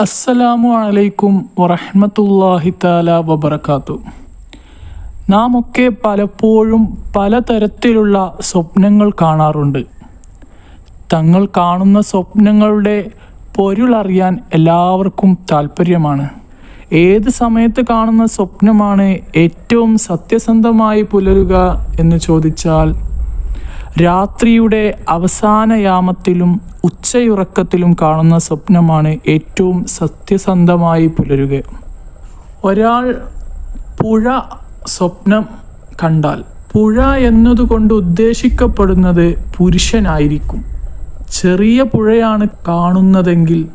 അസ്സലാമു അലൈക്കും വറഹ്മത്തുള്ളാഹി താല വബർക്കാത്തു നാം ഒക്കെ പലപ്പോഴും പലതരത്തിലുള്ള സ്വപ്നങ്ങൾ കാണാറുണ്ട്. തങ്ങൾ കാണുന്ന സ്വപ്നങ്ങളുടെ പൊരുളറിയാൻ എല്ലാവർക്കും താല്പര്യമാണ് ഏത് സമയത്ത് കാണുന്ന സ്വപ്നമാണ് ഏറ്റവും സത്യസന്ധമായി പുലരുക എന്ന് ചോദിച്ചാൽ രാത്രിയുടെ അവസാന യാമത്തിലും ഉച്ചയുറക്കത്തിലും കാണുന്ന സ്വപ്നമാണ് ഏറ്റവും സത്യസന്ധമായി പുലരുക. ഒരാൾ പുഴ സ്വപ്നം കണ്ടാൽ പുഴ എന്നതുകൊണ്ട് ഉദ്ദേശിക്കപ്പെടുന്നത് പുരുഷനായിരിക്കും. ചെറിയ പുഴയാണ് കാണുന്നതെങ്കിൽ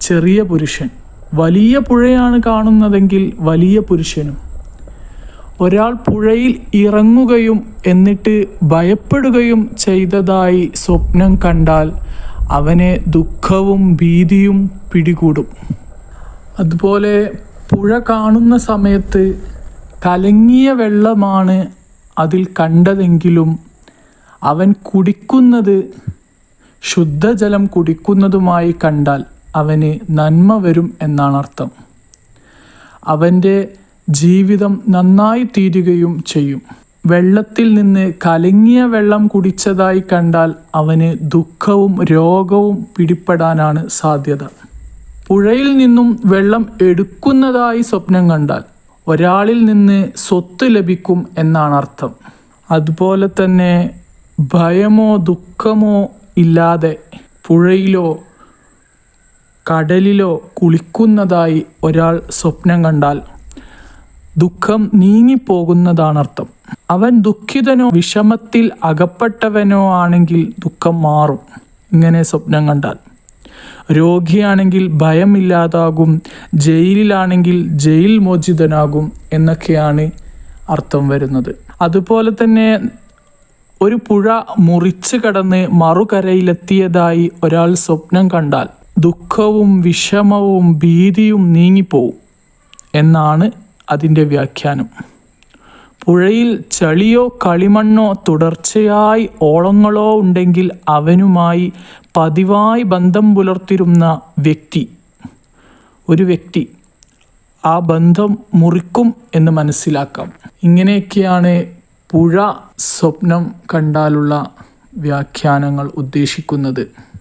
ചെറിയ പുരുഷൻ വലിയ പുഴയാണ് കാണുന്നതെങ്കിൽ വലിയ പുരുഷനും. ഒരാൾ പുഴയിൽ ഇറങ്ങുകയും എന്നിട്ട് ഭയപ്പെടുകയും ചെയ്തതായി സ്വപ്നം കണ്ടാൽ അവനെ ദുഃഖവും ഭീതിയും പിടികൂടും. അതുപോലെ പുഴ കാണുന്ന സമയത്ത് കലങ്ങിയ വെള്ളമാണ് അതിൽ കണ്ടതെങ്കിലും അവൻ കുടിക്കുന്നത് ശുദ്ധജലം കുടിക്കുന്നതുമായി കണ്ടാൽ അവന് നന്മ വരും എന്നാണ് അർത്ഥം. അവന്റെ ജീവിതം നന്നായി തീരുകയും ചെയ്യും. വെള്ളത്തിൽ നിന്ന് കലങ്ങിയ വെള്ളം കുടിച്ചതായി കണ്ടാൽ അവന് ദുഃഖവും രോഗവും പിടിപ്പെടാനാണ് സാധ്യത. പുഴയിൽ നിന്നും വെള്ളം എടുക്കുന്നതായി സ്വപ്നം കണ്ടാൽ ഒരാളിൽ നിന്ന് സ്വത്ത് ലഭിക്കും എന്നാണ് അർത്ഥം. അതുപോലെ തന്നെ ഭയമോ ദുഃഖമോ ഇല്ലാതെ പുഴയിലോ കടലിലോ കുളിക്കുന്നതായി ഒരാൾ സ്വപ്നം കണ്ടാൽ ദുഃഖം നീങ്ങിപ്പോകുന്നതാണ് അർത്ഥം അവൻ ദുഃഖിതനോ വിഷമത്തിൽ അകപ്പെട്ടവനോ ആണെങ്കിൽ ദുഃഖം മാറും. ഇങ്ങനെ സ്വപ്നം കണ്ടാൽ. രോഗിയാണെങ്കിൽ ഭയമില്ലാതാകും ജയിലിലാണെങ്കിൽ ജയിൽ മോചിതനാകും എന്നൊക്കെയാണ് അർത്ഥം വരുന്നത്. അതുപോലെ തന്നെ ഒരു പുഴ മുറിച്ച് കടന്ന് മറുകരയിലെത്തിയതായി ഒരാൾ സ്വപ്നം കണ്ടാൽ ദുഃഖവും വിഷമവും ഭീതിയും നീങ്ങിപ്പോവും എന്നാണ് അതിന്റെ വ്യാഖ്യാനം. പുഴയിൽ ചളിയോ കളിമണ്ണോ തുടർച്ചയായി ഓളങ്ങളോ ഉണ്ടെങ്കിൽ അവനുമായി പതിവായി ബന്ധം പുലർത്തിരുന്ന വ്യക്തി ഒരു വ്യക്തി ആ ബന്ധം മുറിക്കും എന്ന് മനസ്സിലാക്കാം. ഇങ്ങനെയൊക്കെയാണ് പുഴ സ്വപ്നം കണ്ടാലുള്ള വ്യാഖ്യാനങ്ങൾ ഉദ്ദേശിക്കുന്നത്.